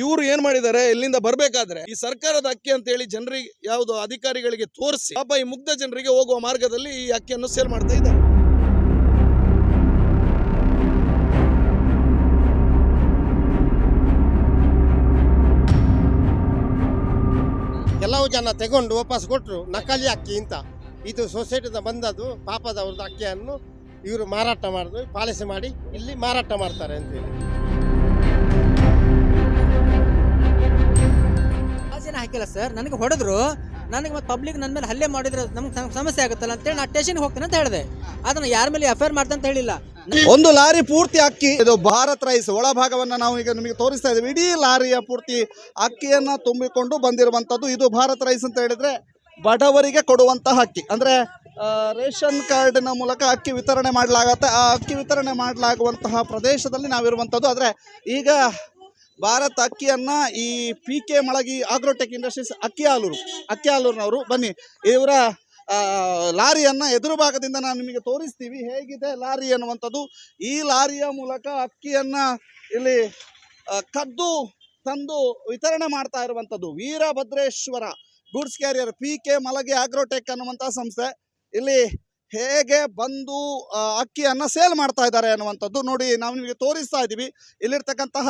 ಇವರು ಏನ್ ಮಾಡಿದ್ದಾರೆ? ಇಲ್ಲಿಂದ ಬರ್ಬೇಕಾದ್ರೆ ಈ ಸರ್ಕಾರದ ಅಕ್ಕಿ ಅಂತ ಹೇಳಿ ಜನರಿಗೆ ಯಾವುದು ಅಧಿಕಾರಿಗಳಿಗೆ ತೋರಿಸಿ ಪಾಪ ಈ ಮುಗ್ಧ ಜನರಿಗೆ ಹೋಗುವ ಮಾರ್ಗದಲ್ಲಿ ಈ ಅಕ್ಕಿಯನ್ನು ಸೇಲ್ ಮಾಡ್ತಾ ಇದ್ದಾರೆ. ಕೆಲವು ಜನ ತಗೊಂಡು ವಾಪಸ್ ಕೊಟ್ಟರು ನಕಲಿ ಅಕ್ಕಿ ಅಂತ. ಇದು ಸೊಸೈಟಿದ ಬಂದದ್ದು ಪಾಪದವ್ರದ್ದು ಅಕ್ಕಿಯನ್ನು ಇವರು ಮಾರಾಟ ಮಾಡಿದ್ರು ಪಾಲಿಸಿ ಮಾಡಿ ಇಲ್ಲಿ ಮಾರಾಟ ಮಾಡ್ತಾರೆ ಅಂತೇಳಿ ಜನ ಹಾಕಿಲ್ಲ ಸರ್. ನನಗೆ ಹೊಡೆದ್ರು. ನನಗೆ ಮತ್ತೆ ಪಬ್ಲಿಕ್ ನನ್ನ ಮೇಲೆ ಹಲ್ಲೆ ಮಾಡಿದ್ರೆ ನಮ್ಗೆ ಸಮಸ್ಯೆ ಆಗುತ್ತಲ್ಲ ಅಂತೇಳಿ ನಾನು ಸ್ಟೇಷನ್ಗೆ ಹೋಗ್ತೇನೆ ಅಂತ ಹೇಳಿದೆ. ಅದನ್ನು ಯಾರ ಮೇಲೆ ಎಫ್ ಐ ಅಂತ ಹೇಳಿಲ್ಲ. ಒಂದು ಲಾರಿ ಪೂರ್ತಿ ಅಕ್ಕಿ, ಇದು ಭಾರತ್ ರೈಸ್ ಒಳಭಾಗವನ್ನ ನಾವು ಈಗ ನಿಮಗೆ ತೋರಿಸ್ತಾ ಇದ್ದೀವಿ. ಇಡೀ ಲಾರಿಯ ಪೂರ್ತಿ ಅಕ್ಕಿಯನ್ನ ತುಂಬಿಕೊಂಡು ಬಂದಿರುವಂತದ್ದು ಇದು ಭಾರತ್ ರೈಸ್ ಅಂತ ಹೇಳಿದ್ರೆ ಬಡವರಿಗೆ ಕೊಡುವಂತಹ ಅಕ್ಕಿ. ಅಂದ್ರೆ ರೇಷನ್ ಕಾರ್ಡಿನ ಮೂಲಕ ಅಕ್ಕಿ ವಿತರಣೆ ಮಾಡಲಾಗತ್ತೆ. ಆ ಅಕ್ಕಿ ವಿತರಣೆ ಮಾಡಲಾಗುವಂತಹ ಪ್ರದೇಶದಲ್ಲಿ ನಾವಿರುವಂಥದ್ದು. ಆದರೆ, ಈಗ ಭಾರತ್ ಅಕ್ಕಿಯನ್ನ ಈ P K Malagi Agrotech Industries ಅಕ್ಕಿ ಹಾಲೂರು ಅಕ್ಕಿ ಬನ್ನಿ, ಇವರ ಲಾರಿಯನ್ನ ಎದುರು ಭಾಗದಿಂದ ನಾನು ನಿಮಗೆ ತೋರಿಸ್ತೀವಿ. ಹೇಗಿದೆ ಲಾರಿ ಅನ್ನುವಂಥದ್ದು ಈ ಲಾರಿಯ ಮೂಲಕ ಅಕ್ಕಿಯನ್ನ ಇಲ್ಲಿ ಕದ್ದು, ತಂದು ವಿತರಣೆ ಮಾಡ್ತಾ ಇರುವಂಥದ್ದು. Veerabhadreshwara goods carrier P K Malagi Agrotech ಅನ್ನುವಂಥ ಸಂಸ್ಥೆ. ಇಲ್ಲಿ ಹೇಗೆ ಬಂದು ಅಕ್ಕಿಯನ್ನ ಸೇಲ್ ಮಾಡ್ತಾ ಇದ್ದಾರೆ ಅನ್ನುವಂಥದ್ದು ನೋಡಿ ನಾವು ನಿಮಗೆ ತೋರಿಸ್ತಾ ಇದ್ದೀವಿ ಇಲ್ಲಿರ್ತಕ್ಕಂತಹ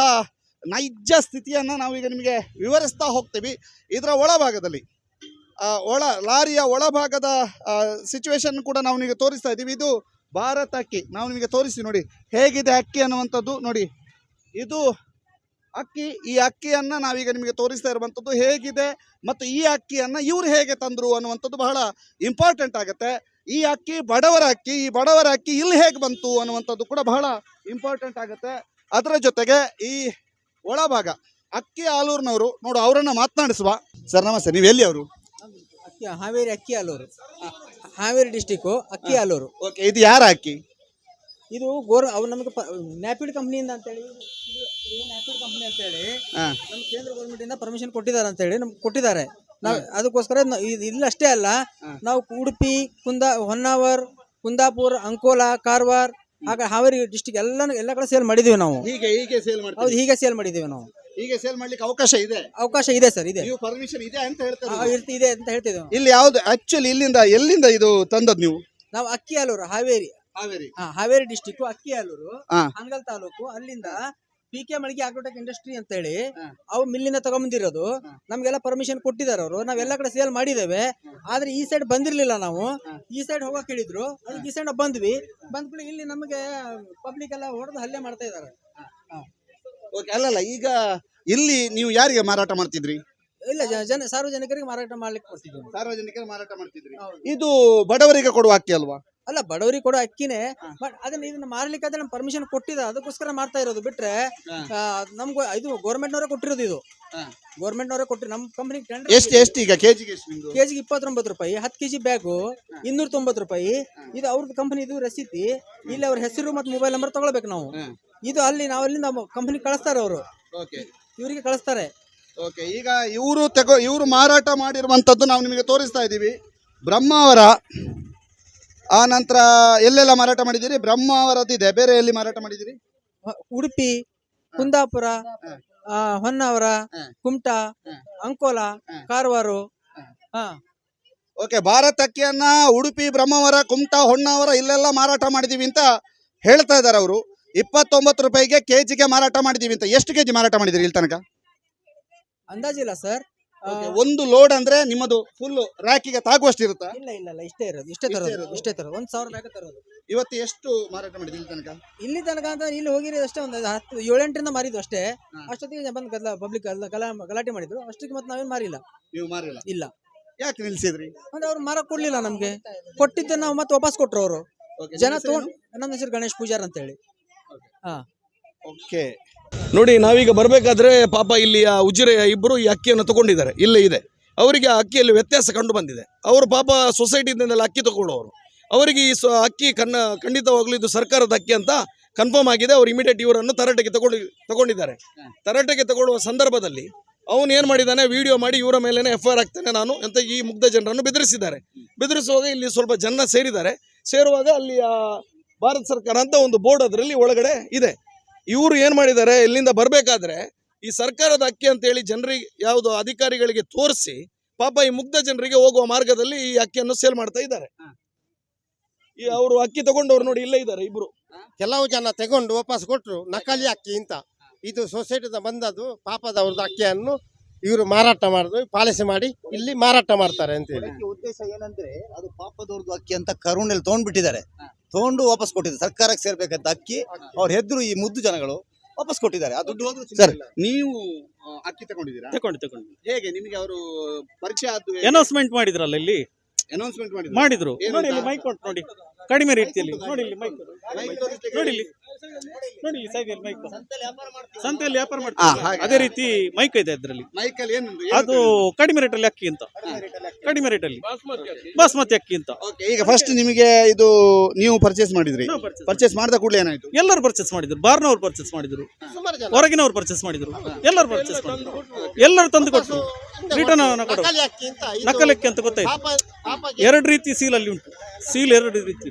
ನೈಜ ಸ್ಥಿತಿಯನ್ನು ನಾವೀಗ ನಿಮಗೆ ವಿವರಿಸ್ತಾ ಹೋಗ್ತೀವಿ. ಇದರ ಒಳಭಾಗದಲ್ಲಿ ಒಳ, ಲಾರಿಯ ಒಳಭಾಗದ ಸಿಚುವೇಶನ್ ಕೂಡ ನಾವು ನಿಮಗೆ ತೋರಿಸ್ತಾ ಇದ್ದೀವಿ. ಇದು ಭಾರತ ಅಕ್ಕಿ. ನಾವು ನಿಮಗೆ ತೋರಿಸಿ ನೋಡಿ. ಹೇಗಿದೆ ಅಕ್ಕಿ ಅನ್ನುವಂಥದ್ದು ನೋಡಿ. ಇದು ಅಕ್ಕಿ. ಈ ಅಕ್ಕಿಯನ್ನು ನಾವೀಗ ನಿಮಗೆ ತೋರಿಸ್ತಾ ಇರುವಂಥದ್ದು ಹೇಗಿದೆ ಮತ್ತು ಈ ಅಕ್ಕಿಯನ್ನು ಇವರು ಹೇಗೆ ತಂದರು ಅನ್ನುವಂಥದ್ದು ಬಹಳ ಇಂಪಾರ್ಟೆಂಟ್ ಆಗುತ್ತೆ. ಈ ಅಕ್ಕಿ ಬಡವರ ಅಕ್ಕಿ. ಈ ಬಡವರ ಅಕ್ಕಿ ಇಲ್ಲಿ ಹೇಗೆ ಬಂತು ಅನ್ನುವಂಥದ್ದು ಕೂಡ ಬಹಳ ಇಂಪಾರ್ಟೆಂಟ್ ಆಗುತ್ತೆ. ಅದರ ಜೊತೆಗೆ ಈ ಒಳಭಾಗ. ಅಕ್ಕಿ ಆಲೂರಿನವರು ನೋಡು ಅವರನ್ನು ಮಾತನಾಡಿಸುವ. ಸರ್ ನಮಸ್ತೆ ನೀವು ಎಲ್ಲಿ ಅವರು? ಅಕ್ಕಿ ಹಾವೇರಿ ಅಕ್ಕಿ ಆಲೂರು. ಹಾವೇರಿ ಡಿಸ್ಟಿಕ್ಕು ಅಕ್ಕಿ ಆಲೂರು. ಓಕೆ ಇದು ಯಾರ ಅಕ್ಕಿ? ಇದು ಗೋರ್ ಅವ್ರು ನಮಗೆ ನ್ಯಾಪಿಡ್ ಕಂಪ್ನಿಯಿಂದ ಅಂತೇಳಿ. ನ್ಯಾಪಿಡ್ ಕಂಪ್ನಿ ಅಂತೇಳಿ. ನಮ್ಮ ಕೇಂದ್ರ ಗೌರ್ಮೆಂಟಿಂದ ಪರ್ಮಿಷನ್ ಕೊಟ್ಟಿದ್ದಾರೆ ಅಂತೇಳಿ ನಮ್ಗೆ ಕೊಟ್ಟಿದ್ದಾರೆ. ನಾವು ಅದಕ್ಕೋಸ್ಕರ ಇಲ್ಲ ಅಷ್ಟೇ ಅಲ್ಲ. ನಾವು ಉಡುಪಿ ಕುಂದಾ ಹೊನ್ನಾವರ್ ಕುಂದಾಪುರ ಅಂಕೋಲಾ ಕಾರವಾರ ಆಗ ಹಾವೇರಿ ಡಿಸ್ಟಿಕ್ ಎಲ್ಲ ಎಲ್ಲ ಕಡೆ ಸೇಲ್ ಮಾಡಿದೀವಿ ನಾವು. ಹೀಗೆ ಹೀಗೆ ಸೇಲ್ ಹೌದು ಮಾಡ್ತೀವಿ ಹೀಗೆ ಸೇಲ್ ಮಾಡಿದೀವಿ ನಾವು. ಹೀಗೆ ಸೇಲ್ ಮಾಡ್ಲಿಕ್ಕೆ ಅವಕಾಶ ಇದೆ? ಅವಕಾಶ ಇದೆ ಸರ್ ಇದೆ. ನೀವು ಪರ್ಮಿಷನ್ ಇದೆ ಅಂತ ಆ, ಹೇಳ್ತಾರೆ ಇರ್ತಿ- ಇದೆ ಅಂತ ಹೇಳ್ತಿದ್ದೇವೆ ನಾವು. ಇಲ್ಲಿ ಯಾವ್ದು ಆಕ್ಚುಲಿ ಇಲ್ಲಿಂದ ಎಲ್ಲಿಂದ ಇದು ತಂದದ್ ನೀವು? ನಾವು ಅಕ್ಕಿ ಹಾಲೂರು ಹಾವೇರಿ. ಹಾವೇರಿ. ಹಾ, ಹಾವೇರಿ ಡಿಸ್ಟಿಕ್ ಅಕ್ಕಿ ಹಂಗಲ್ ಹಾ. ತಾಲೂಕು ಅಲ್ಲಿಂದ ಪಿ ಕೆ ಮಳಿಗೆ ಆಗ್ರೋಟೆಕ್ ಇಂಡಸ್ಟ್ರಿ ಅಂತ ಹೇಳಿ. ಅವು ಮಿಲ್ಲಿಂದ ತಗೊಂಬಂದಿರೋದು. ನಮ್ಗೆಲ್ಲ ಪರ್ಮಿಷನ್ ಕೊಟ್ಟಿದ್ದಾರೆ ಅವರು. ನಾವೆಲ್ಲ ಕಡೆ ಸೇಲ್ ಮಾಡಿದ್ದೇವೆ. ಆದ್ರೆ ಈ ಸೈಡ್ ಬಂದಿರ್ಲಿಲ್ಲ ನಾವು. ಈ ಸೈಡ್ ಹೋಗಕ್ ಹೇಳಿದ್ರು. ಅದಕ್ಕೆ ಈ ಸೈಡ್ ಬಂದ್ವಿ. ಬಂದ್ಮೇಲೆ ಇಲ್ಲಿ ನಮಗೆ ಪಬ್ಲಿಕ್ ಎಲ್ಲ ಹೊಡೆದು ಹಲ್ಲೆ ಮಾಡ್ತಾ ಇದ್ದಾರೆ. ಓಕೆ ಅಲ್ಲಲ್ಲ ಈಗ ಇಲ್ಲಿ ನೀವು ಯಾರಿಗೆ ಮಾರಾಟ ಮಾಡ್ತಿದ್ರಿ? ಇಲ್ಲ ಜ- ಜನ ಸಾರ್ವಜನಿಕರಿಗೆ ಮಾರಾಟ ಮಾಡ್ಲಿಕ್ಕೆ. ಸಾರ್ವಜನಿಕರಿಗೆ ಮಾರಾಟ ಮಾಡ್ತಿದ್ರಿ. ಇದು ಬಡವರಿಗೆ ಕೊಡುವ ಅಕ್ಕಿ ಅಲ್ವಾ? ಅಲ್ಲ ಬಡವರಿಗೆ ಕೊಡೋ ಅಕ್ಕಿನೇ ಬಟ್ ಅದನ್ನ ಇದನ್ನ ಮಾರ್ಲಿಕ್ಕೆ ಅದನ್ನ ಪರ್ಮಿಷನ್ ಕೊಟ್ಟಿದ ಅದಕ್ಕೋಸ್ಕರ ಮಾಡ್ತಾ ಇರೋದು. ಬಿಟ್ರೆ. ಆ, ನಮ್ಗೆ ಇದು ಗೌರ್ಮೆಂಟ್ನವರೇ ಕೊಟ್ಟಿರೋದು ಇದು. ಗವರ್ನಮೆಂಟ್ ನವರೇ ಕೊಟ್ಟಿರೋ ನಮ್ಮ ಕಂಪ್ನಿ ಎಷ್ಟು ಎಷ್ಟು ಈಗ ಕೆಜಿಗೆ ಎಷ್ಟು ನಿಮ್ದು? ಕೆಜಿಗೆ ಇಪ್ಪತ್ತೊಂಬತ್ತು ರೂಪಾಯಿ ಹತ್ತು ಕೆಜಿ ಬ್ಯಾಗು ಇನ್ನೂರ ತೊಂಬತ್ತು ರೂಪಾಯಿ. ಇದು ಅವ್ರದ್ದು ಕಂಪನಿ ಇದು ರಸೀತಿ ಇಲ್ಲಿ ಅವ್ರ ಹೆಸರು ಮತ್ತೆ ಮೊಬೈಲ್ ನಂಬರ್ ತಗೊಳ್ಬೇಕು ನಾವು. ಹ್ಮ್. ಇದು ಅಲ್ಲಿ ನಾವು ಅಲ್ಲಿಂದ ಕಂಪನಿ ಕಳಿಸ್ತಾರೆ ಅವರು. ಓಕೆ ಇವರಿಗೆ ಕಳಿಸ್ತಾರೆ. ಓಕೆ ಈಗ ಇವರು ತಗೋ ಇವರು ಮಾರಾಟ ಮಾಡಿರುವಂತದ್ದು ನಾವು ನಿಮಗೆ ತೋರಿಸ್ತಾ ಇದ್ದೀವಿ. ಬ್ರಹ್ಮಾವರ ಆ ನಂತರ ಎಲ್ಲೆಲ್ಲ ಮಾರಾಟ ಮಾಡಿದ್ದೀರಿ? ಬ್ರಹ್ಮಾವರದಿದೆ ಬೇರೆ ಎಲ್ಲಿ ಮಾರಾಟ ಮಾಡಿದಿರಿ ಉಡುಪಿ ಕುಂದಾಪುರ ಆ, ಹೊನ್ನಾವರ. ಕುಮಟಾ ಅಂಕೋಲ. ಕಾರವಾರ ಹಾ. ಓಕೆ ಭಾರತ್ ಅಕ್ಕಿಯನ್ನ ಉಡುಪಿ ಬ್ರಹ್ಮಾವರ ಕುಮಟಾ ಹೊನ್ನಾವರ ಇಲ್ಲೆಲ್ಲ ಮಾರಾಟ ಮಾಡಿದೀವಿ ಅಂತ ಹೇಳ್ತಾ ಇದ್ದಾರೆ ಅವರು. ಇಪ್ಪತ್ತೊಂಬತ್ತು ರೂಪಾಯಿಗೆ ಕೆಜಿಗೆ ಮಾರಾಟ ಮಾಡಿದೀವಿ ಅಂತ. ಎಷ್ಟು ಕೆಜಿ ಮಾರಾಟ ಮಾಡಿದಿರಿ ಇಲ್ಲಿ ತನಕ? ಅಂದಾಜಿಲ್ಲ ಸರ್. ಒಂದು ಲೋಡ್ ಅಂದ್ರೆ ನಿಮ್ಮದು ಫುಲ್ ರ್ಯಾಕಿಗೆ ತಾಗುವಷ್ಟು ಇರುತ್ತಾ ಇಲ್ಲ ಇಲ್ಲ ಇಲ್ಲ ಇಷ್ಟೇ ಇರೋದು ಇಷ್ಟೇ ತರೋದು ಇಷ್ಟೇ ತರೋದು ಒಂದ್ ಸಾವಿರ ರ್ಯಾಕ್ ತರೋದು. ಇವತ್ತು ಎಷ್ಟು ಮಾರಾಟ ಮಾಡಿದ್ರಿ ಇಲ್ಲಿ ತನಕ? ಇಲ್ಲಿ ತನಕ ಅಂತ ಇಲ್ಲಿ ಹೋಗಿರೋದು ಅಷ್ಟೇ ಒಂದು ಹತ್ತು ಏಳೆಂಟರಿಂದ ಮಾರಿದ್ದು ಅಷ್ಟೇ. ಅಷ್ಟೊತ್ತಿಗೆ ಬಂದು ಗದ್ದಲ ಪಬ್ಲಿಕ್ ಗಲಾಟೆ ಮಾಡಿದ್ರು. ಅಷ್ಟಕ್ಕೆ ಮತ್ತೆ ನಾವೇನು ಮಾರಿಲ್ಲ. ನೀವು ಮಾರಿಲ್ಲ? ಇಲ್ಲ. ಯಾಕೆ ನಿಲ್ಸಿದ್ರಿ? ಅಂದ್ರೆ ಅವ್ರು ಮಾರ ಕೊಡ್ಲಿಲ್ಲ ನಮ್ಗೆ. ಕೊಟ್ಟಿದ್ದನ್ನ ನಾವು ಮತ್ತೆ ವಾಪಸ್ ಕೊಟ್ರು ಅವರು. ಜನ ತಗೊಂಡು? ನಮ್ಮ ಹೆಸರು ಗಣೇಶ್ ಪೂಜಾರ್ ಅಂತ ಹೇಳಿ ಹಾ. ಓಕೆ. ನೋಡಿ, ನಾವೀಗ ಬರಬೇಕಾದ್ರೆ ಪಾಪ ಇಲ್ಲಿ ಆ ಉಜಿರೆಯ ಇಬ್ಬರು ಈ ಅಕ್ಕಿಯನ್ನು ತಗೊಂಡಿದ್ದಾರೆ. ಇಲ್ಲೇ ಇದೆ. ಅವರಿಗೆ ಆ ಅಕ್ಕಿಯಲ್ಲಿ ವ್ಯತ್ಯಾಸ ಕಂಡು ಬಂದಿದೆ. ಅವರು ಪಾಪ ಸೊಸೈಟಿಯಿಂದೆಲ್ಲ ಅಕ್ಕಿ ತಗೊಳ್ಳೋರು. ಅವರಿಗೆ ಈ ಅಕ್ಕಿ ಕನ್ನ ಖಂಡಿತವಾಗಲೂ ಇದು ಸರ್ಕಾರದ ಅಕ್ಕಿ ಅಂತ ಕನ್ಫರ್ಮ್ ಆಗಿದೆ. ಅವರು ಇಮಿಡಿಯೇಟ್ ಇವರನ್ನು ತರಾಟೆಗೆ ತಗೊಂಡು ತಗೊಂಡಿದ್ದಾರೆ. ತರಾಟೆಗೆ ತಗೊಳ್ಳುವ ಸಂದರ್ಭದಲ್ಲಿ ಅವನು ಏನು ಮಾಡಿದ್ದಾನೆ? ವಿಡಿಯೋ ಮಾಡಿ ಇವರ ಮೇಲೇ ಎಫ್ ಐ ಆರ್ ನಾನು ಅಂತ ಈ ಮುಗ್ಧ ಜನರನ್ನು ಬೆದರಿಸಿದ್ದಾರೆ. ಬೆದರಿಸುವಾಗ ಇಲ್ಲಿ ಸ್ವಲ್ಪ ಜನ ಸೇರಿದ್ದಾರೆ. ಸೇರುವಾಗ ಅಲ್ಲಿ ಭಾರತ ಸರ್ಕಾರ ಅಂತ ಒಂದು ಬೋರ್ಡ್ ಅದರಲ್ಲಿ ಒಳಗಡೆ ಇದೆ. ಇವರು ಏನ್ ಮಾಡಿದ್ದಾರೆ? ಇಲ್ಲಿಂದ ಬರ್ಬೇಕಾದ್ರೆ ಈ ಸರ್ಕಾರದ ಅಕ್ಕಿ ಅಂತ ಹೇಳಿ ಜನರಿಗೆ ಯಾವುದು ಅಧಿಕಾರಿಗಳಿಗೆ ತೋರಿಸಿ ಪಾಪ ಈ ಮುಗ್ಧ ಜನರಿಗೆ ಹೋಗುವ ಮಾರ್ಗದಲ್ಲಿ ಈ ಅಕ್ಕಿಯನ್ನು ಸೇಲ್ ಮಾಡ್ತಾ ಇದ್ದಾರೆ. ಈ ಅವರು ಅಕ್ಕಿ ತಗೊಂಡವ್ರು ನೋಡಿ ಇಲ್ಲೇ ಇದ್ದಾರೆ ಇಬ್ರು. ಕೆಲವು ಜನ ತಗೊಂಡು ವಾಪಸ್ ಕೊಟ್ಟರು ನಕಲಿ ಅಕ್ಕಿ ಅಂತ ಇದು ಸೊಸೈಟಿದ ಬಂದದ್ದು ಪಾಪದವ್ರದ್ದು ಅಕ್ಕಿಯನ್ನು ಇವರು ಮಾರಾಟ ಮಾಡಿದ್ರು ಪಾಲಿಸಿ ಮಾಡಿ ಇಲ್ಲಿ ಮಾರಾಟ ಮಾಡ್ತಾರೆ ಅಂತ ಹೇಳಿ. ಉದ್ದೇಶ ಏನಂದ್ರೆ ಅದು ಪಾಪದವ್ರದ್ದು ಅಕ್ಕಿ ಅಂತ ಕರುಣೆಯಲ್ಲಿ ತಗೊಂಡ್ಬಿಟ್ಟಿದ್ದಾರೆ. ತಗೊಂಡು ವಾಪಸ್ ಕೊಟ್ಟಿದ್ದಾರೆ. ಸರ್ಕಾರಕ್ಕೆ ಸೇರ್ಬೇಕಂತ ಅಕ್ಕಿ ಅವ್ರು ಹೆದ್ರು ಈ ಮುದ್ದು ಜನಗಳು ವಾಪಸ್ ಕೊಟ್ಟಿದ್ದಾರೆ. ಆ ದುಡ್ಡು ಹೋದ್ರು ಸರ್ ನೀವು ಅಕ್ಕಿ ತಗೊಂಡಿದ್ದೀರಾ? ತಗೊಂಡು ತಗೊಂಡು. ಹೇಗೆ ನಿಮಗೆ ಅವರು ಪರಿಚಯ ಆಯ್ತು ಅನೌನ್ಸ್ಮೆಂಟ್ ಮಾಡಿದ್ರಲ್ಲ ಇಲ್ಲಿ? ಅನೌನ್ಸ್ಮೆಂಟ್ ಮಾಡಿದ್ರು? ಮಾಡಿದ್ರು. ನೋಡಿ ಇಲ್ಲಿ ಮೈಕ್ ಕೊಟ್ಟು ನೋಡಿ. ಕಡಿಮೆ ರೀತಿಯಲ್ಲಿ. ನೋಡಿ ಇಲ್ಲಿ ಮೈಕ್ ನೋಡಿ ಇಲ್ಲಿ. ನೋಡಿ ಈ ಸೈಡ್ ಮೈಕ್ ಸಂತೆಯಲ್ಲಿ ವ್ಯಾಪಾರ ಹಾ, ಮಾಡ್ತಾರೆ ಅದೇ ರೀತಿ ಮೈಕ್ ಇದೆ ಅದರಲ್ಲಿ. ಮೈಕಲ್ ಏನು ಅದು ಕಡಿಮೆ ರೇಟಲ್ಲಿ ಅಕ್ಕಿ ಅಂತ. ಕಡಿಮೆ ರೇಟಲ್ಲಿ ಬಾಸ್ಮತಿ ಅಕ್ಕಿ. ಅಂತ. ಓಕೆ ಈಗ ಫಸ್ಟ್ ನಿಮಗೆ ಇದು ನೀವು ಪರ್ಚೇಸ್ ಮಾಡಿದ್ರಿ. ಪರ್ಚೇಸ್ ಮಾಡಿದ ಕೂಡಲೇ ಏನಾಯ್ತು? ಎಲ್ಲರೂ ಪರ್ಚೇಸ್ ಮಾಡಿದ್ರು. ಬಾರ್ನವ್ರು ಪರ್ಚೇಸ್ ಮಾಡಿದ್ರು. ಹೊರಗಿನವ್ರು ಪರ್ಚೇಸ್ ಮಾಡಿದ್ರು. ಎಲ್ಲರೂ ಪರ್ಚೇಸ್ ಮಾಡಿದ್ರು. ಎಲ್ಲರೂ ತಂದು ಕೊಟ್ಟರು ರಿಟರ್ನ್ ಕೊಡು ನಕಲಿ ಅಕ್ಕಿ ಅಂತ ಇದು ನಕಲಕ್ಕಿ ಅಂತ ಗೊತ್ತಾಯ್ತು. ಎರಡು ರೀತಿ ಸೀಲ್ ಅಲ್ಲಿ ಉಂಟು. ಸೀಲ್ ಎರಡು ರೀತಿ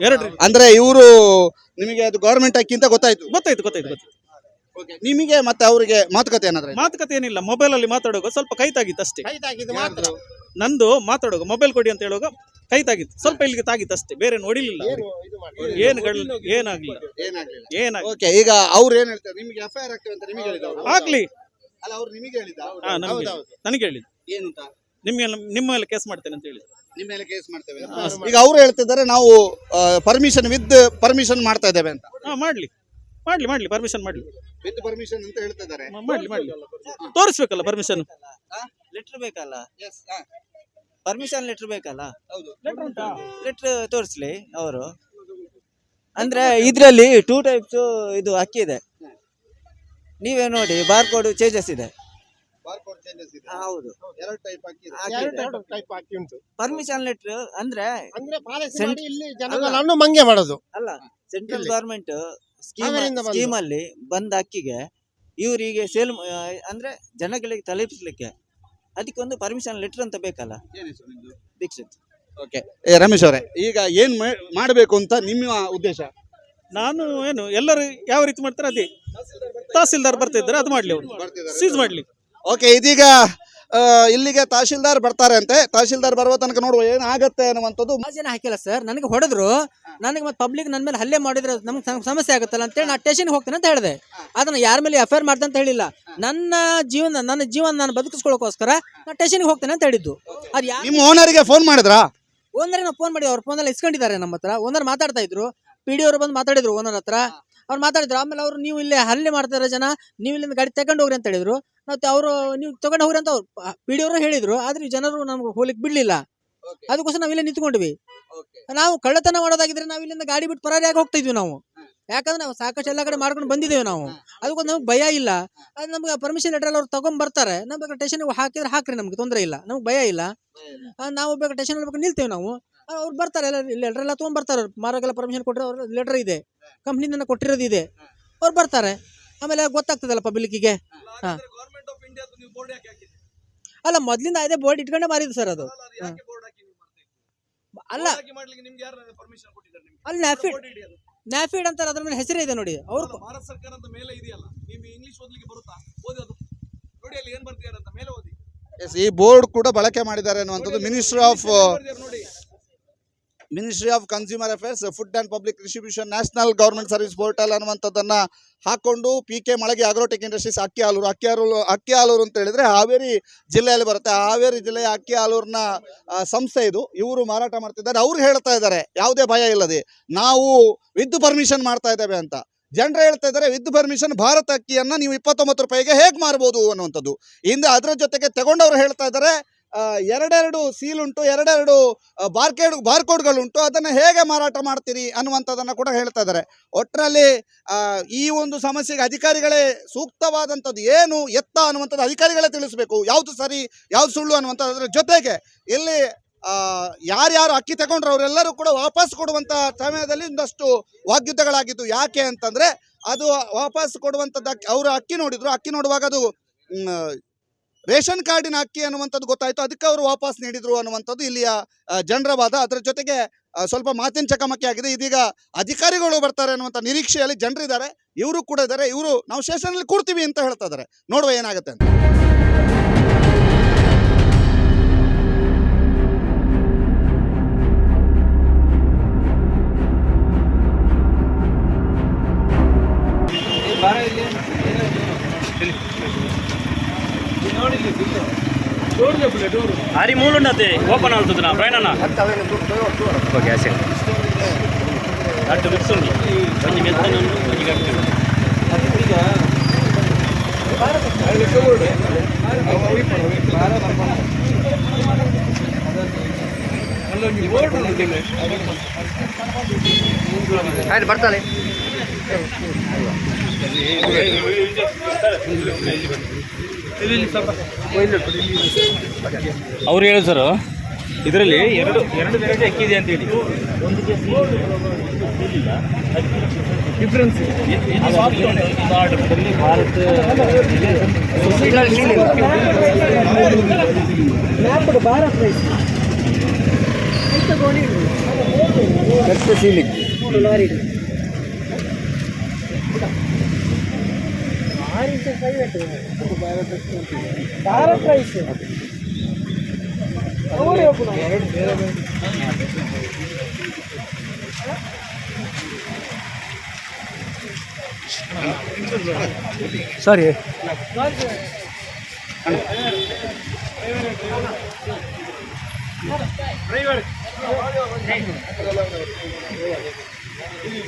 ಎರಡು ರೀತಿ. ಅಂದ್ರೆ ಇವರು ನಿಮಗೆ ಅದು ಗೌರ್ಮೆಂಟ್ ಅಕ್ಕಿ ಅಂತ ಗೊತ್ತಾಯ್ತು. ಗೊತ್ತಾಯ್ತು ಗೊತ್ತಾಯ್ತು ಗೊತ್ತಾಯ್ತು. ನಿಮಗೆ ಮತ್ತೆ ಅವರಿಗೆ ಮಾತುಕತೆ ಏನಾದ್ರೆ ಮಾತುಕತೆ ಏನಿಲ್ಲ ಮೊಬೈಲ್ ಅಲ್ಲಿ ಮಾತಾಡುವಾಗ ಸ್ವಲ್ಪ ಕೈ ತಾಗಿತ್ತು ಅಷ್ಟೇ ನಂದು ಮಾತಾಡುವ ಮೊಬೈಲ್ ಕೊಡಿ ಅಂತ ಹೇಳುವಾಗ ಕೈ ತಾಗಿತ್ತು ಸ್ವಲ್ಪ ಇಲ್ಲಿಗೆ ತಾಗಿತ್ತು ಅಷ್ಟೇ ಬೇರೆ ನೋಡಿಲಿಲ್ಲ ಏನು ಏನಾಗ್ಲಿಲ್ಲ. ಏನಾಗ್ಲಿ ಓಕೆ ಈಗ ಅವ್ರು ಏನ್ ಹೇಳ್ತಾರೆ? ನಿಮಗೆ ಎಫ್ ಐ ಆರ್ ಆಗ್ತದೆ ಅಂತ ನಿಮಗೆ ಹೇಳಿದ್ರು ಆಗ್ಲಿ. ಅಲ್ಲ ಅವ್ರು ನಿಮಗೆ ಹಾ ನಮ್ಗೆ ನನಗೆ ಹೇಳಿ ಏನು ಅಂತ ನಿಮ್ಮ ಮೇಲೆ ಕೇಸ್ ಮಾಡ್ತೇನೆ ಅಂತ ಹೇಳಿ ನಿಮ್ಮ ಮೇಲೆ ಕೇಸ್ ಮಾಡ್ತೇವೆ. ಈಗ ಅವ್ರು ಹೇಳ್ತಿದ್ದಾರೆ ನಾವು ಪರ್ಮಿಷನ್ ವಿತ್ ಪರ್ಮಿಷನ್ ಮಾಡ್ತಾ ಇದ್ದೇವೆ ಅಂತ. ಹಾ ಮಾಡ್ಲಿ. ಮಾಡ್ಲಿ ಮಾಡ್ಲಿ ಪರ್ಮಿಷನ್ ಮಾಡ್ಲಿ. ವಿತ್ ಪರ್ಮಿಷನ್ ಅಂತ ಹೇಳ್ತಿದ್ದಾರೆ. ಮ- ಮಾಡ್ಲಿ ಮಾಡ್ಲಿ. ತೋರಿಸ್ಬೇಕಲ್ಲ ಪರ್ಮಿಷನ್ ಲೆಟರ್ ಬೇಕಲ್ಲ? ಪರ್ಮಿಷನ್ ಲೆಟರ್ ಬೇಕಲ್ಲ? ಹೌದು. ಲೆಟರ್ ತೋರಿಸ್ಲಿ ಅವರು. ಅಂದ್ರೆ ಇದ್ರಲ್ಲಿ ಟೂ ಟೈಪ್ಸ್ ಇದು ಅಕ್ಕಿ ಇದೆ. ನೀವೇ ನೋಡಿ ಬಾರ್ಕೋಡ್ ಚೇಂಜಸ್ ಇದೆ. ಹೌದು. ಎರಡು ಟೈಪ್ ಅಕ್ಕಿ ಎರಡು ಟೈಪ್ ಅಕ್ಕಿ ಉಂಟು. ಪರ್ಮಿಷನ್ ಲೆಟರ್ ಅಂದ್ರೆ ಅಂದ್ರೆ ಪಾಲಿಸಿ ಮಾಡಿ ಇಲ್ಲಿ ಜನಗಳನ್ನು ಮಂಗೆ ಮಾಡೋದು. ಅಲ್ಲ ಸೆಂಟ್ರಲ್. ಗವರ್ಮೆಂಟ್ ಸ್ಕೀಮ್ ಅಲ್ಲಿ ಬಂದ ಅಕ್ಕಿಗೆ ಇವರಿಗೆ ಸೇಲ್ ಅಂದ್ರೆ ಜನಗಳಿಗೆ ತಲುಪಿಸ್ಲಿಕ್ಕೆ ಅದಕ್ಕೊಂದು ಪರ್ಮಿಷನ್ ಲೆಟರ್ ಅಂತ ಬೇಕಲ್ಲ? ದೀಕ್ಷಿತ್. ಓಕೆ ಏ ರಮೇಶ್ ಅವರೇ ಈಗ ಏನ್ ಮಾಡಬೇಕು ಮಾಡ್ಬೇಕು ಅಂತ ನಿಮ್ಮ ಉದ್ದೇಶ? ನಾನು ಏನು ಎಲ್ಲರೂ ಯಾವ ರೀತಿ ಮಾಡ್ತಾರೆ ಅದೇ. ತಹಸೀಲ್ದಾರ್ ಬರ್ತಾ ಇದ್ದಾರೆ ಅದು ಮಾಡ್ಲಿ ಅವರು. ಸೀಸ್ ಮಾಡ್ಲಿ. ಓಕೆ ಇದೀಗ ಇಲ್ಲಿಗೆ ತಹಶೀಲ್ದಾರ್ ಬರ್ತಾರೆ ಅಂತೆ ತಹಶೀಲ್ದಾರ್ ಬರುವ ತನಕ ನೋಡುವ ಏನಾಗತ್ತೆ ಅನ್ನುವಂಥದ್ದು ಮಾಜಿನ ಜನ ಹಾಕಿಲ್ಲ ಸರ್. ನನಗೆ ಹೊಡೆದ್ರು. ನನಗೆ ಮತ್ತೆ ಪಬ್ಲಿಕ್ ನನ್ನ ಮೇಲೆ ಹಲ್ಲೆ ಮಾಡಿದ್ರೆ ನಮ್ಗೆ ಸಮ- ಸಮಸ್ಯೆ ಆಗುತ್ತಲ್ಲ ಅಂತೇಳಿ ನಾನು ಸ್ಟೇಷನ್ಗೆ ಹೋಗ್ತೇನೆ ಅಂತ ಹೇಳಿದೆ. ಅದನ್ನ ಯಾರ ಮೇಲೆ ಎಫ್ ಐ ಆರ್ ಮಾಡ್ದೆ ಅಂತ ಹೇಳಿಲ್ಲ. ನನ್ನ ಜೀವನ ನನ್ನ ಜೀವನ ನಾನು ಬದುಕಿಸ್ಕೊಳ್ಳೋಕೋಸ್ಕರ ನಾನು ಸ್ಟೇಷನ್ಗೆ ಹೋಗ್ತೇನೆ ಅಂತ ಹೇಳಿದ್ದು. ಅದು ನಿಮ್ಮ ಓನರಿಗೆ ಫೋನ್ ಮಾಡಿದ್ರಾ? ಓನರ್ ನಾವು ಫೋನ್ ಮಾಡಿ ಅವ್ರ ಫೋನಲ್ಲಿ ಇಸ್ಕೊಂಡಿದ್ದಾರೆ ನಮ್ಮ ಹತ್ರ. ಓನರ್ ಮಾತಾಡ್ತಾ ಇದ್ರು. ಪಿ ಡಿ ಅವರು ಬಂದು ಮಾತಾಡಿದ್ರು ಓನರ್ ಹತ್ರ. ಅವ್ರು ಮಾತಾಡಿದ್ರು. ಆಮೇಲೆ ಅವರು ನೀವು ಇಲ್ಲೇ ಹಲ್ಲೆ ಮಾಡ್ತಾರೆ ಜನ ನೀವು ಇಲ್ಲಿಂದ ಗಾಡಿ ತಗೊಂಡು ಹೋಗ್ರಿ ಅಂತ ಹೇಳಿದ್ರು. ಮತ್ತೆ ಅವರು ನೀವು ತಗೊಂಡು ಹೋಗ್ರಿ ಅಂತ ಅವ್ರು ಪಿಡಿಯವರು ಡಿ ಅವರು ಹೇಳಿದ್ರು. ಆದ್ರೆ ಜನರು ನಮ್ಗೆ ಹೋಗ್ಲಿಕ್ಕೆ ಬಿಡ್ಲಿಲ್ಲ. ಅದಕ್ಕೋಸ್ಕರ ನಾವು ಇಲ್ಲೇ ನಿಂತ್ಕೊಂಡ್ವಿ. ನಾವು ಕಳ್ಳತನ ಮಾಡೋದಾಗಿದ್ರೆ ನಾವು ಇಲ್ಲಿಂದ ಗಾಡಿ ಬಿಟ್ಟು ಪರಾರಿಯಾಗಿ ಹೋಗ್ತಾ ಇದ್ವಿ ನಾವು. ಯಾಕಂದ್ರೆ ನಾವು ಸಾಕಷ್ಟು ಎಲ್ಲ ಕಡೆ ಮಾಡ್ಕೊಂಡು ಬಂದಿದ್ದೇವೆ ನಾವು. ಅದಕ್ಕೊಂದು ನಮ್ಗೆ ಭಯ ಇಲ್ಲ. ಅದು ನಮ್ಗೆ ಪರ್ಮಿಷನ್ ಲೆಟರ್ ಅವ್ರು ತಗೊಂಡ್ ಬರ್ತಾರೆ. ನಮ್ಗೆ ಟೇಷನ್ ಹಾಕಿದ್ರೆ ಹಾಕ್ರಿ ನಮ್ಗೆ ತೊಂದರೆ ಇಲ್ಲ. ನಮ್ಗೆ ಭಯ ಇಲ್ಲ. ನಾವು ಬೇಕಾದ್ರೆ ಸ್ಟೇಷನ್ ಬೇಕಾದ್ರೆ ನಿಲ್ತೇವೆ ನಾವು. ಅವ್ರು ಬರ್ತಾರೆ ಎಲ್ಲ ಲೆಟರ್ ಎಲ್ಲ ತೊಗೊಂಡ್ ಬರ್ತಾರೆ ಅವ್ರು. ಮಾರೋಕೆಲ್ಲ ಪರ್ಮಿಷನ್ ಕೊಟ್ಟರೆ ಅವ್ರ ಲೆಟರ್ ಇದೆ. ಕಂಪ್ನಿಯಿಂದ ಕೊಟ್ಟಿರೋದು ಇದೆ. ಅವ್ರು ಬರ್ತಾರೆ. ಆಮೇಲೆ ಗೊತ್ತಾಗ್ತದಲ್ಲ ಪಬ್ಲಿಕ್ಕಿಗೆ ಹಾಂ. ಅಲ್ಲ ಮೊದಲಿಂದ ಅದೇ ಬೋರ್ಡ್ ಇಟ್ಕೊಂಡೇ ಮಾರಿದ್ದು ಸರ್ ಅದು. ಅಲ್ಲ ಅಲ್ಲಿ ನ್ಯಾಫಿಡ್ ನ್ಯಾಫಿಡ್ ಅಂತಾರೆ ಅದ್ರ ಮೇಲೆ ಹೆಸರೇ ಇದೆ ನೋಡಿ ಅವರು ಭಾರತ ಸರ್ಕಾರದ ಮೇಲೆ ಇದೆಯಲ್ಲ ನೀವು ಇಂಗ್ಲಿಷ್ ಓದ್ಲಿಕ್ಕೆ ಬರುತ್ತಾ? ಓದಿ ಅದು. ನೋಡಿ ಅಲ್ಲಿ ಏನ್ ಬರ್ತಿದ್ದಾರೆ ಅಂತ ಮೇಲೆ ಓದಿ. Yes, ಈ ಬೋರ್ಡ್ ಕೂಡ ಬಳಕೆ ಮಾಡಿದ್ದಾರೆ ಅನ್ನುವಂಥದ್ದು ಮಿನಿಸ್ಟರ್ ಆಫ್ ನೋಡಿ. Ministry of consumer affairs food and public distribution national government service portal ಅನ್ನುವಂಥದ್ದನ್ನು ಹಾಕೊಂಡು P K Malage Agrotech Industries ಅಕ್ಕಿ ಆಲೂರು ಅಕ್ಕಿ ಹಾಲೂರು ಅಕ್ಕಿ ಆಲೂರು ಅಂತ ಹೇಳಿದ್ರೆ ಹಾವೇರಿ ಜಿಲ್ಲೆಯಲ್ಲಿ ಬರುತ್ತೆ. ಹಾವೇರಿ ಜಿಲ್ಲೆಯ ಅಕ್ಕಿ ಹಾಲೂರಿನ ಸಂಸ್ಥೆ ಇದು. ಇವರು ಮಾರಾಟ ಮಾಡ್ತಿದ್ದಾರೆ. ಅವ್ರು ಹೇಳ್ತಾ ಇದ್ದಾರೆ. ಯಾವುದೇ ಭಯ ಇಲ್ಲದೆ ನಾವು ವಿದ್ ಪರ್ಮಿಷನ್ ಮಾಡ್ತಾ ಇದ್ದೇವೆ ಅಂತ. ಜನರು ಹೇಳ್ತಾ ಇದ್ದಾರೆ ವಿತ್ ಪರ್ಮಿಷನ್ ಭಾರತ ಅಕ್ಕಿಯನ್ನ ನೀವು ಇಪ್ಪತ್ತೊಂಬತ್ತು ರೂಪಾಯಿಗೆ ಹೇಗೆ ಮಾರ್ಬೋದು? ಅನ್ನುವಂಥದ್ದು. ಹಿಂದೆ ಅದರ ಜೊತೆಗೆ ತಗೊಂಡವರು ಹೇಳ್ತಾ ಇದ್ದಾರೆ ಎರಡೆರಡು ಸೀಲ್ ಉಂಟು, ಎರಡೆರಡು ಬಾರ್ಕೇಡ್ ಬಾರ್ಕೋಡ್ಗಳುಂಟು ಅದನ್ನು ಹೇಗೆ ಮಾರಾಟ ಮಾಡ್ತೀರಿ ಅನ್ನುವಂಥದ್ದನ್ನು ಕೂಡ ಹೇಳ್ತಾ ಇದ್ದಾರೆ. ಒಟ್ಟಿನಲ್ಲಿ ಈ ಒಂದು ಸಮಸ್ಯೆಗೆ ಅಧಿಕಾರಿಗಳೇ ಸೂಕ್ತವಾದಂಥದ್ದು ಏನು, ಎತ್ತ ಅನ್ನುವಂಥದ್ದು ಅಧಿಕಾರಿಗಳೇ ತಿಳಿಸ್ಬೇಕು. ಯಾವುದು ಸರಿ, ಯಾವುದು ಸುಳ್ಳು ಅನ್ನುವಂಥದ್ದು ಅದರ ಜೊತೆಗೆ ಇಲ್ಲಿ ಯಾರ್ಯಾರು ಅಕ್ಕಿ ತಗೊಂಡ್ರು ಅವರೆಲ್ಲರೂ ಕೂಡ ವಾಪಸ್ ಕೊಡುವಂಥ ಸಮಯದಲ್ಲಿ ಒಂದಷ್ಟು ವಾಗ್ಯುದ್ಧಗಳಾಗಿದ್ದು ಯಾಕೆ ಅಂತಂದರೆ, ಅದು ವಾಪಸ್ ಕೊಡುವಂಥದ್ದು ಅವರು ಅಕ್ಕಿ ನೋಡಿದ್ರು. ಅಕ್ಕಿ ನೋಡುವಾಗ ಅದು ರೇಷನ್ ಕಾರ್ಡಿನ ಅಕ್ಕಿ ಅನ್ನುವಂಥದ್ದು ಗೊತ್ತಾಯ್ತು. ಅದಕ್ಕೆ ಅವರು ವಾಪಸ್ ನೀಡಿದ್ರು ಅನ್ನುವಂಥದ್ದು ಇಲ್ಲಿಯ ಜನರ ವಾದ ಅದರ ಜೊತೆಗೆ ಸ್ವಲ್ಪ ಮಾತಿನ ಚಕಮಕಿ ಆಗಿದೆ. ಇದೀಗ ಅಧಿಕಾರಿಗಳು ಬರ್ತಾರೆ ಅನ್ನುವಂಥ ನಿರೀಕ್ಷೆಯಲ್ಲಿ ಜನರಿದ್ದಾರೆ. ಇವರು ಕೂಡ ಇದ್ದಾರೆ. ಇವರು, ನಾವು ಸ್ಟೇಷನಲ್ಲಿ ಕೂಡ್ತೀವಿ ಅಂತ ಹೇಳ್ತಾ ಇದ್ದಾರೆ. ನೋಡುವ ಏನಾಗುತ್ತೆ ಅಂತ. ಹರಿ ಮೂಲು ಓಪನ್ ಆಲ್ತಿದು ಪ್ರಯಾಣ ಪ್ರೇಣಣ್ಣ ಅತ್ತವ ಏನು ಕೂತ್ಕೋರು ಓಕೆ ಆಸೆ ನಾಟ್ ಮಿಟ್ಸ್ ಇಲ್ಲಿ ಆಯ್ತು ಇಲ್ಲಿ ಅವ್ರು ಹೇಳಿ ಸರ್. ಇದರಲ್ಲಿ ಎರಡು ಎರಡು ವೆರೈಟಿ ಅಕ್ಕಿ ಇದೆ ಅಂತ ಹೇಳಿ. ಡಿಫ್ರೆನ್ಸ್ ಭಾರತ್ ಆಡಿಂಚ್ ಪ್ರೈವೇಟ್ ಭಾರತ್ ರೈಸ್ ಎರಡು ಬೇರೆ ಸರಿ ಪ್ರೈವೇಟ್ 좀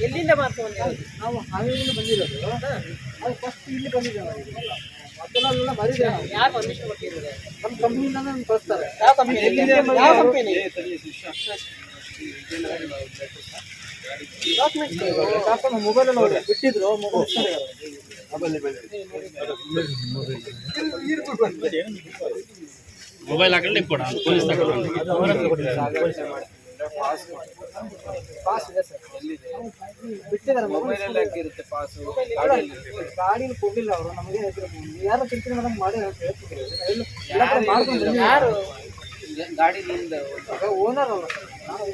ಎಲ್ಲಿಂದ? ಮಾಡ್ಕೊಂಡು ನಾವು ಹಾವೇರಿಯಿಂದ ಬಂದಿರೋದು. ಅದು ಫಸ್ಟ್ ಇಲ್ಲಿ ಬಂದಿದ್ದೇವೆ ಮೊದಲೆಲ್ಲ ಬರಿದೆ ಯಾರು ಪರ್ಮಿಷನ್ ಕೊಟ್ಟಿರೋದು ನಮ್ಮ ಕಂಪ್ನಿಯಿಂದ ನಮ್ಗೆ ಕಳಿಸ್ತಾರೆ. ಯಾವ ಕಂಪನಿ ಯಾವ ಕಂಪನಿ ಮೊಬೈಲ್ ಬಿಟ್ಟಿದ್ರು ಮೊಬೈಲ್ ಮೊಬೈಲ್ ಹಾಕಲಿ ಕೊಡ. ಪೊಲೀಸ್ ಪಾಸ್ ಇದೆ ಸರ್ ಬಿಟ್ಟಿದ್ದಾರೆ ಮೊಬೈಲ್ ಎಲ್ಲ ಇರುತ್ತೆ ಪಾಸ್ ಗಾಡಿನ ಅವರು ನಮಗೆ ಯಾರು? ತಿಂತೀನಿ ಮೇಡಮ್ ಮಾಡಿ ಹೇಳ್ತಿದ್ರು. ಯಾರು? ಗಾಡಿಲಿಂದ ಓನರ್ ಅಲ್ಲ ಸರ್ ನಾವು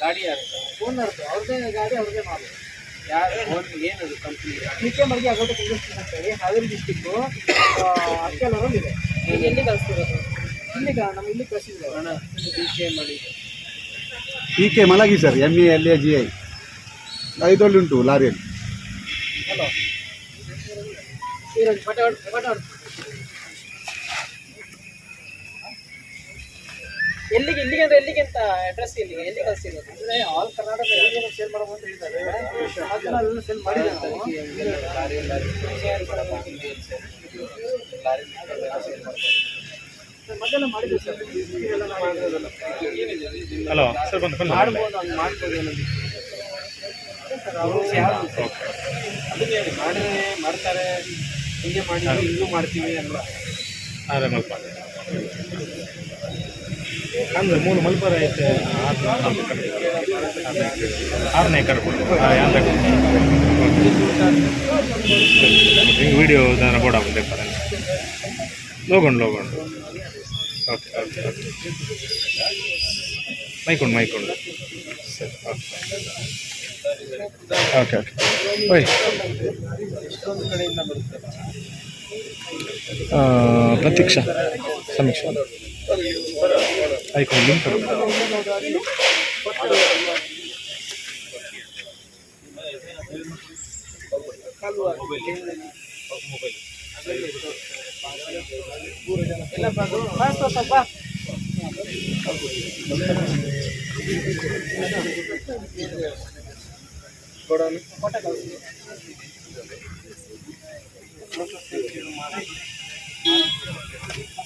ಗಾಡಿ ಯಾರು? ಓನರ್ ಅವ್ರದ್ದೇ ಗಾಡಿ ಅವ್ರದ್ದೇ ಮಾಲು ಯಾರು? ಓನ್- ಏನದು company P K Industries Haveri district ಅಕ್ಕಲೂರಲ್ಲಿ ಇದೆ. ಈಗ ಎಲ್ಲಿ ಕಳಿಸ್ತಿರೋದು? ಇಲ್ಲಿ ನಮ್ಮ ಇಲ್ಲಿ P K Malagi. Sir M A L A G I ಐದರಲ್ಲಿ ಉಂಟು ಲಾರಿಯಲ್ಲಿ. ಹಲೋ ಎಲ್ಲಿಗೆ ಇಲ್ಲಿಗೆ ಅಂದ್ರೆ ಎಲ್ಲಿಗೆ ಅಂತ ಅಡ್ರೆಸ್ ಎಲ್ಲಿಗೆ ಎಲ್ಲಿ ಕಳಿಸ್ತಿರೋದು ಅಂದ್ರೆ ಆಲ್ ಕರ್ನಾಟಕ ಎಲ್ಲಿಗೆ ಸೇಲ್ ಮಾಡಬಹುದು ಅಂತ ಹೇಳಿದ್ದಾರೆ ಅದನ್ನ ಅಲ್ಲೆಲ್ಲ ಸೇಲ್ ನಾವು ಮಾಡಿದ್ವಿ ಸರ್. ಮಾಡಿರೋದಲ್ಲ. ಹಲೋ ಸರ್ ಬಂದು ಬಂದು ಮಾಡ್ಬೋದು ಹಂಗೆ ಮಾಡ್ಬೋದು ಅನ್ನೋದು ಅದಕ್ಕೆ ಹೇಳಿ ಮಾಡಿದ್ರೆ ಮಾಡ್ತಾರೆ ಹಿಂಗೆ ಮಾಡಿ ಹಿಂಗೂ ಮಾಡ್ತೀವಿ ಅಲ್ವಾ? ಅಂದ್ರೆ ಮೂರು ಮಲ್ಪರ ಐತೆ ಆರನೇ ಕಡೆ ವಿಡಿಯೋ ಬೋರ್ಡ್ ಆಗುತ್ತೆ ಲೋಗೊಂಡು ಲೋಗೊಂಡು ಓಕೆ ಓಕೆ ಓಕೆ ಮೈಕೊಂಡು ಮೈಕೊಂಡು ಸರಿ ಓಕೆ ಓಕೆ ಓಕೆ ಓಯ್ ಪ್ರತೀಕ್ಷಾ ಸಮೀಕ್ಷಾ. Ahí con link.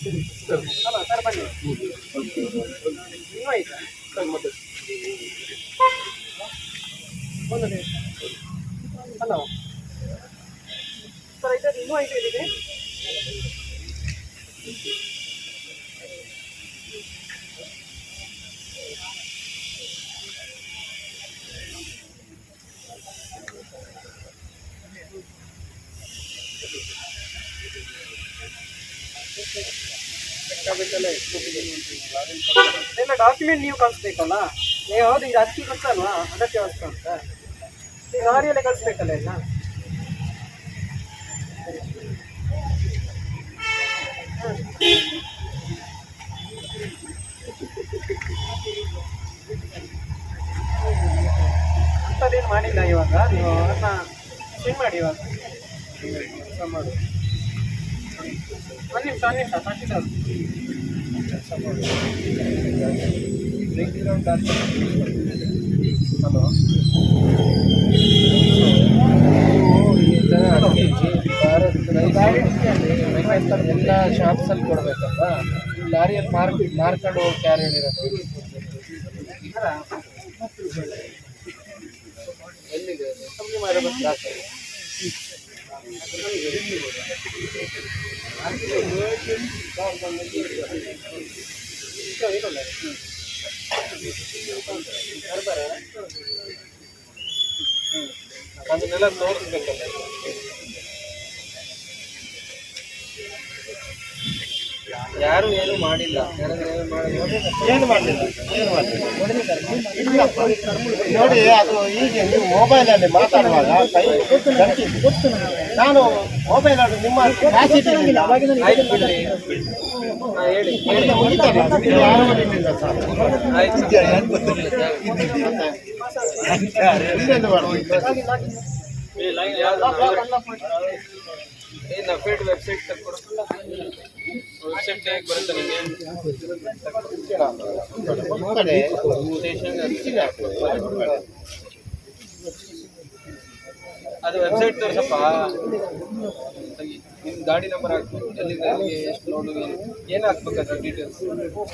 Thank you. ಆಯ್ಕೊಂಡು ಲಿಂಕ್ ಎಲ್ಲ ಬಂದು ಬಾ ಸ್ವಲ್ಪ ಬಾ. ಎಲ್ಲ ನೀವು ಕಳಿಸ್ಬೇಕಲ್ಲ? ನೀವು ಹೌದು, ಇದು ಅಕ್ಕಿ ಗೊತ್ತಲ್ವಾ? ಅದಕ್ಕೆ ಅಂತ ಈಗ ಲಾರಿಯಲ್ಲೇ ಕಳಿಸ್ಬೇಕಲ್ಲ ಎಲ್ಲ? ಅಂಥದ್ದೇನು ಮಾಡಿಲ್ಲ ಇವಾಗ? ನೀವು ಅದನ್ನ ಚೇಂಜ್ ಮಾಡಿ ಇವಾಗ. ಒಂದು ನಿಮಿಷ ಒಂದು ನಿಮಿಷ ತಹಶೀಲ್ದಾರ್ ಎಲ್ಲ ಶಾಪ್ಸಲ್ಲಿ ಕೊಡ್ಬೇಕಲ್ವಾ ಲಾರಿಯಲ್ಲಿ ಮಾರ್ಕ್ ಮಾರ್ಕೊಂಡು ಹೋಗಿ ಯಾರು ಹೇಳಿರೋದು ಎಲ್ಲಿದೆ ಕಮ್ಮಿ ಮಾಡಬೇಕು ಜಾಸ್ತಿ ಅದನ್ನೆಲ್ಲ ತೋರಿಸ್ಬೇಕಲ್ಲ ಯಾರು ಏನು ಯಾರಾದ್ರೂ ಏನು ಮಾಡಿಲ್ಲ. ಏನು ಮಾಡಲಿಲ್ಲ? ಏನು ಮಾಡಲಿಲ್ಲ? ನೋಡಿ ಅದು ಈಗ ನೀವು ಮೊಬೈಲಲ್ಲಿ ಮಾತಾಡುವಾಗ ಕೈ ಗೊತ್ತು ನಾನು ಮೊಬೈಲ್ ಅದು ನಿಮ್ಮ capacity ಇಲ್ಲ. ಆಯ್ತು ವೆಬ್ಸೈಟ್ ತೋರಿಸಪ್ಪ. ಹೇಳಿ ಗಾಡಿ ನಂಬರ್ ಹಾಕ್ಬೇಕು. ಮಾಡಿಲ್ಲ ಎಷ್ಟು ಮಾಡ್ಬೇಕು? ಏನು ಹಾಕ್ಬೇಕು ಅದ್ರ ಡೀಟೇಲ್ಸ್ ಬರುತ್ತೆ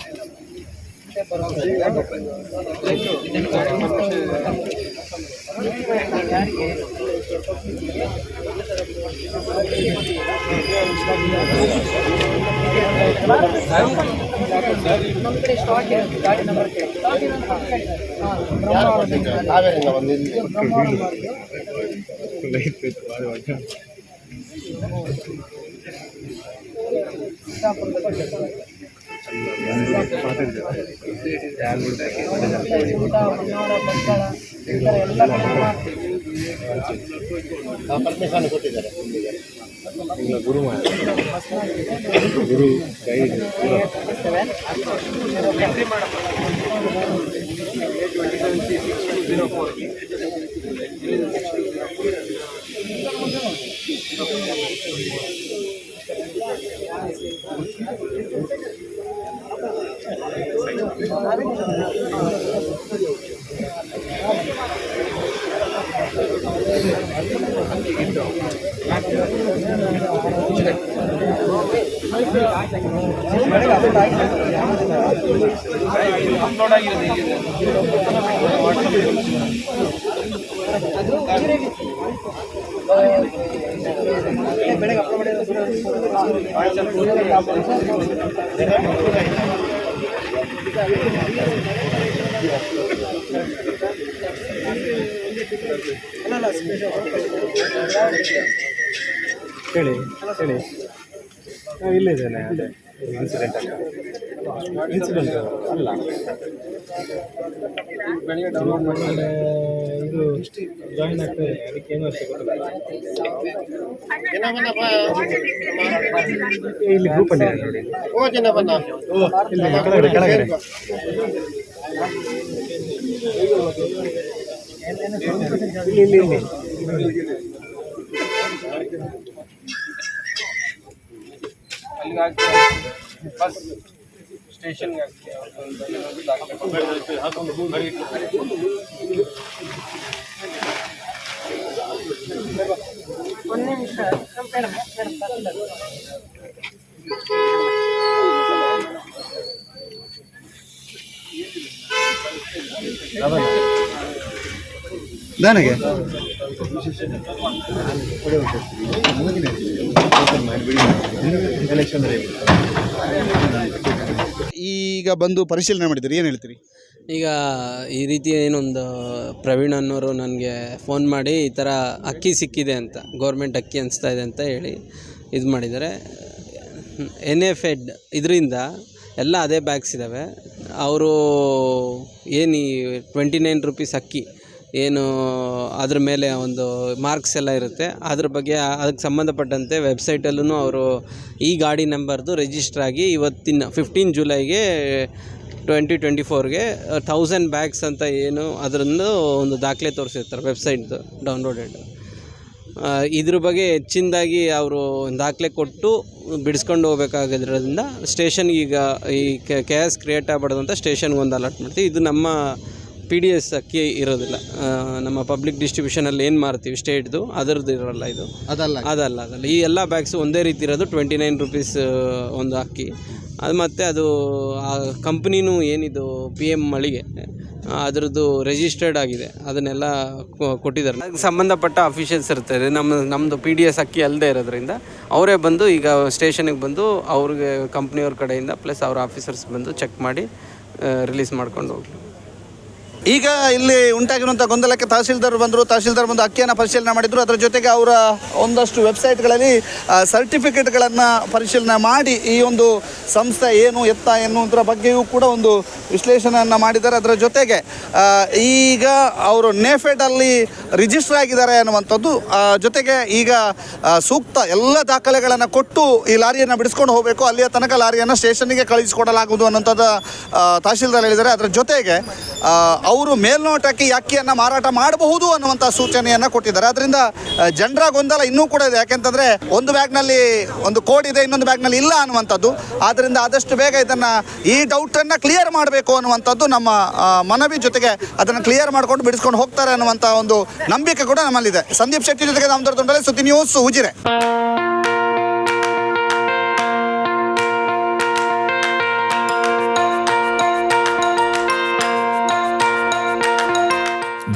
ನಿಮಗೆ ಕಡೆ ಸ್ಟೇಷನ್ ಅದು ವೆಬ್ಸೈಟ್ ತೋರ್ಸಪ್ಪ ತೆಗಿ. ನಿಮ್ ಗಾಡಿ ನಂಬರ್ ಹಾಕು ಎಲ್ಲಿಂದ ಎಲ್ಲಿಗೆ ಎಷ್ಟು ಲೋಡು ಏನು ಏನು ಹಾಕ್ಬೇಕಾದ್ರೆ ಡೀಟೇಲ್ಸ್ ಯಾರು ಕೊಟ್ಟಿದ್ದು? ಕಾವೇರಿಂದ ಬಂದು ಇಲ್ಲಿ ಪರ್ಮಿಷನ್ ಕೊಟ್ಟಿದ್ದಾರೆ ಅಪ್ಲೋಡ್ ಆಗಿರೋದು ಹೇಗಿದೆ ಹೇಳಿ ಹೇಳಿ ಇಲ್ಲಿದ್ದೇನೆ ಅದೇ. ಇನ್ಸಿಡೆಂಟ್ ಇನ್ಸಿಡೆಂಟ್ ಅಲ್ಲ. ಬೆಳಿಗ್ಗೆ ಡೌನ್ಲೋಡ್ ಮಾಡಿದ್ರೆ ಇದು ಜಾಯಿನ್ ಆಗ್ತದೆ ಅದಕ್ಕೆ ಏನು ಅಷ್ಟೇ ಗೊತ್ತಿಲ್ಲ. ಇಲ್ಲಿ ಇದೆ ನೋಡಿ. ಓ ಜನ ಬನ್ನ ಇಲ್ಲಿ ಕೆಳಗಡೆ ಕೆಳಗಡೆ. ಇಲ್ಲಿ ಇಲ್ಲಿ ಇಲ್ಲಿ. ಅಲ್ಲಿಗೆ ಆಗ್ತದೆ ಬಸ್ ಸ್ಟೇಷನ್ಗೆ ಹಾಕಿ ಅವ್ರ್ದೊಂದು ಏನಾದ್ರು ದಾಖಲೆ ನನಗೆ? ಈಗ ಬಂದು ಪರಿಶೀಲನೆ ಮಾಡಿದ್ದೀರಿ, ಏನು ಹೇಳ್ತೀರಿ? ಈಗ ಈ ರೀತಿ ಏನೊಂದು ಪ್ರವೀಣ್ ಅನ್ನೋರು ನನಗೆ ಫೋನ್ ಮಾಡಿ ಈ ಥರ ಅಕ್ಕಿ ಸಿಕ್ಕಿದೆ ಅಂತ ಗೌರ್ಮೆಂಟ್ ಅಕ್ಕಿ ಅನಿಸ್ತಾ ಇದೆ ಅಂತ ಹೇಳಿ ಇದು ಮಾಡಿದ್ದಾರೆ. ಎನ್ ಎಫ್ ಎಡ್ ಇದರಿಂದ ಎಲ್ಲ ಅದೇ ಬ್ಯಾಗ್ಸ್ ಇದ್ದಾವೆ ಅವರು ಏನು ಈ ಟ್ವೆಂಟಿ ನೈನ್ ರುಪೀಸ್ ಅಕ್ಕಿ ಏನು ಅದ್ರ ಮೇಲೆ ಒಂದು ಮಾರ್ಕ್ಸ್ ಎಲ್ಲ ಇರುತ್ತೆ. ಅದ್ರ ಬಗ್ಗೆ ಅದಕ್ಕೆ ಸಂಬಂಧಪಟ್ಟಂತೆ ವೆಬ್ಸೈಟಲ್ಲೂ ಅವರು ಈ ಗಾಡಿ ನಂಬರ್ದು ರಿಜಿಸ್ಟ್ರ್ ಆಗಿ ಇವತ್ತಿನ ಫಿಫ್ಟೀನ್ ಜುಲೈಗೆ ಟ್ವೆಂಟಿ ಟ್ವೆಂಟಿ ಫೋರ್ಗೆ ಥೌಸಂಡ್ ಬ್ಯಾಗ್ಸ್ ಅಂತ ಏನು ಅದರದ್ದು ಒಂದು ದಾಖಲೆ ತೋರಿಸಿರ್ತಾರೆ ವೆಬ್ಸೈಟ್ದು ಡೌನ್ಲೋಡೆಡ್ ಇದ್ರ ಬಗ್ಗೆ ಹೆಚ್ಚಿನದಾಗಿ ಅವರು ದಾಖಲೆ ಕೊಟ್ಟು ಬಿಡಿಸ್ಕೊಂಡು ಹೋಗ್ಬೇಕಾಗಿರೋದ್ರಿಂದ ಸ್ಟೇಷನ್ಗೆ ಈಗ ಈ ಕೆ ಎಸ್ ಕ್ರಿಯೇಟ್ ಆಗ್ಬಾರ್ದು ಅಂತ ಸ್ಟೇಷನ್ಗೆ ಒಂದು ಅಲರ್ಟ್ ಮಾಡ್ತೀವಿ. ಇದು ನಮ್ಮ ಪಿ ಡಿ ಎಸ್ ಅಕ್ಕಿ ಇರೋದಿಲ್ಲ. ನಮ್ಮ ಪಬ್ಲಿಕ್ ಡಿಸ್ಟ್ರಿಬ್ಯೂಷನಲ್ಲಿ ಏನು ಮಾರ್ತೀವಿ ಸ್ಟೇಟ್ದು ಅದರದ್ದು ಇರೋಲ್ಲ ಇದು. ಅದಲ್ಲ. ಅದಲ್ಲ ಅದಲ್ಲ. ಈ ಎಲ್ಲ ಬ್ಯಾಗ್ಸು ಒಂದೇ ರೀತಿ ಇರೋದು ಟ್ವೆಂಟಿ ನೈನ್ ರುಪೀಸ್ ಒಂದು ಅಕ್ಕಿ. ಅದು ಮತ್ತು ಅದು ಆ ಕಂಪ್ನಿನೂ ಏನಿದು ಪಿ ಎಂ ಮಳಿಗೆ ಅದರದ್ದು ರಿಜಿಸ್ಟರ್ಡ್ ಆಗಿದೆ. ಅದನ್ನೆಲ್ಲ ಕೊಟ್ಟಿದ್ದಾರೆ. ಅದಕ್ಕೆ ಸಂಬಂಧಪಟ್ಟ ಅಫಿಷಿಯಲ್ಸ್ ಇರ್ತಾರೆ. ನಮ್ಮ ನಮ್ಮದು ಪಿ ಡಿ ಎಸ್ ಅಕ್ಕಿ ಅಲ್ಲದೆ ಇರೋದ್ರಿಂದ ಅವರೇ ಬಂದು ಈಗ ಸ್ಟೇಷನಿಗೆ ಬಂದು ಅವ್ರಿಗೆ ಕಂಪ್ನಿಯವ್ರ ಕಡೆಯಿಂದ ಪ್ಲಸ್ ಅವ್ರ ಆಫೀಸರ್ಸ್ ಬಂದು ಚೆಕ್ ಮಾಡಿ ರಿಲೀಸ್ ಮಾಡ್ಕೊಂಡು ಹೋಗ್ಲಿ. ಈಗ ಇಲ್ಲಿ ಉಂಟಾಗಿರುವಂಥ ಗೊಂದಲಕ್ಕೆ ತಹಸೀಲ್ದಾರ್ ಬಂದರು, ತಹಸೀಲ್ದಾರ್ ಬಂದು ಅಕ್ಕಿಯನ್ನು ಪರಿಶೀಲನೆ ಮಾಡಿದ್ರು. ಅದರ ಜೊತೆಗೆ ಅವರ ಒಂದಷ್ಟು ವೆಬ್ಸೈಟ್ಗಳಲ್ಲಿ ಸರ್ಟಿಫಿಕೇಟ್ಗಳನ್ನು ಪರಿಶೀಲನೆ ಮಾಡಿ ಈ ಒಂದು ಸಂಸ್ಥೆ ಏನು, ಎತ್ತ ಎನ್ನುವುದರ ಬಗ್ಗೆಯೂ ಕೂಡ ಒಂದು ವಿಶ್ಲೇಷಣೆಯನ್ನು ಮಾಡಿದ್ದಾರೆ. ಅದರ ಜೊತೆಗೆ ಈಗ ಅವರು ನೇಫೆಡಲ್ಲಿ ರಿಜಿಸ್ಟರ್ ಆಗಿದ್ದಾರೆ ಅನ್ನುವಂಥದ್ದು ಜೊತೆಗೆ ಈಗ ಸೂಕ್ತ ಎಲ್ಲ ದಾಖಲೆಗಳನ್ನು ಕೊಟ್ಟು ಈ ಲಾರಿಯನ್ನು ಬಿಡಿಸ್ಕೊಂಡು ಹೋಗಬೇಕು. ಅಲ್ಲಿಯ ತನಕ ಲಾರಿಯನ್ನು ಸ್ಟೇಷನ್ಗೆ ಕಳಿಸಿಕೊಡಲಾಗುವುದು ಅನ್ನೋಂಥದ್ದು ತಹಸೀಲ್ದಾರ್ ಹೇಳಿದ್ದಾರೆ. ಅದರ ಜೊತೆಗೆ ಅವರು ಮೇಲ್ನೋಟಕ್ಕೆ ಈ ಅಕ್ಕಿಯನ್ನು ಮಾರಾಟ ಮಾಡಬಹುದು ಅನ್ನುವಂಥ ಸೂಚನೆಯನ್ನು ಕೊಟ್ಟಿದ್ದಾರೆ. ಅದರಿಂದ ಜನರ ಗೊಂದಲ ಇನ್ನೂ ಕೂಡ ಇದೆ. ಯಾಕೆಂತಂದರೆ, ಒಂದು ಬ್ಯಾಗ್ನಲ್ಲಿ ಒಂದು ಕೋಡ್ ಇದೆ, ಇನ್ನೊಂದು ಬ್ಯಾಗ್ನಲ್ಲಿ ಇಲ್ಲ ಅನ್ನುವಂಥದ್ದು. ಆದ್ದರಿಂದ ಆದಷ್ಟು ಬೇಗ ಇದನ್ನು ಈ ಡೌಟನ್ನು ಕ್ಲಿಯರ್ ಮಾಡಬೇಕು ಅನ್ನುವಂಥದ್ದು ನಮ್ಮ ಮನವಿ ಜೊತೆಗೆ ಅದನ್ನು ಕ್ಲಿಯರ್ ಮಾಡ್ಕೊಂಡು ಬಿಡಿಸ್ಕೊಂಡು ಹೋಗ್ತಾರೆ ಅನ್ನುವಂಥ ಒಂದು ನಂಬಿಕೆ ಕೂಡ ನಮ್ಮಲ್ಲಿದೆ. ಸಂದೀಪ್ ಶೆಟ್ಟಿ ಜೊತೆಗೆ ನಮ್ಮ ದೊಡ್ಡ ಸುದ್ದಿ news Ujire.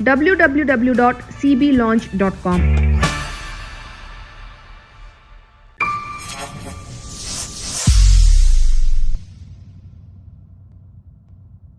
www.cblaunch.com.